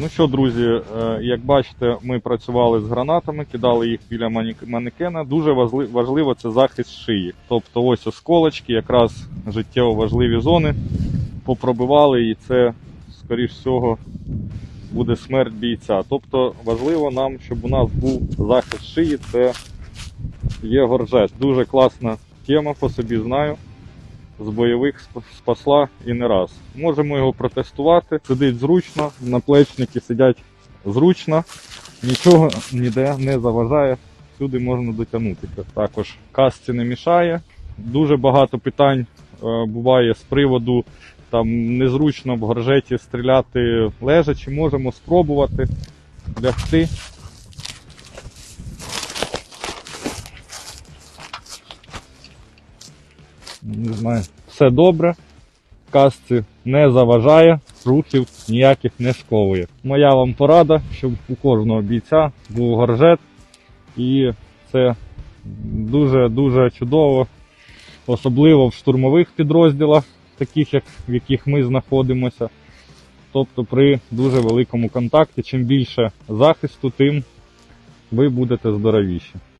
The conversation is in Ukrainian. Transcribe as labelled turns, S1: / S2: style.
S1: Ну що, друзі, е, як бачите, ми працювали з гранатами, кидали їх біля манекена. Дуже важливо це захист шиї. Тобто ось осколочки, якраз життєво важливі зони попробивали, і це, скоріш всього, буде смерть бійця. Тобто важливо нам, щоб у нас був захист шиї, це є горжець. Дуже класна тема, по собі знаю. З бойових спасла і не раз. Можемо його протестувати. Сидить зручно, наплечники сидять зручно, нічого ніде не заважає. Сюди можна дотягнутися. Також касці не мішає. Дуже багато питань е, буває з приводу там незручно в горжеті стріляти лежачи. Можемо спробувати лягти. Не знаю. Все добре. Касці не заважає, рухів ніяких не сковує. Моя вам порада, щоб у кожного бійця був горжет, і це дуже-дуже чудово, особливо в штурмових підрозділах, таких як в яких ми знаходимося. Тобто при дуже великому контакті, чим більше захисту, тим ви будете здоровіші.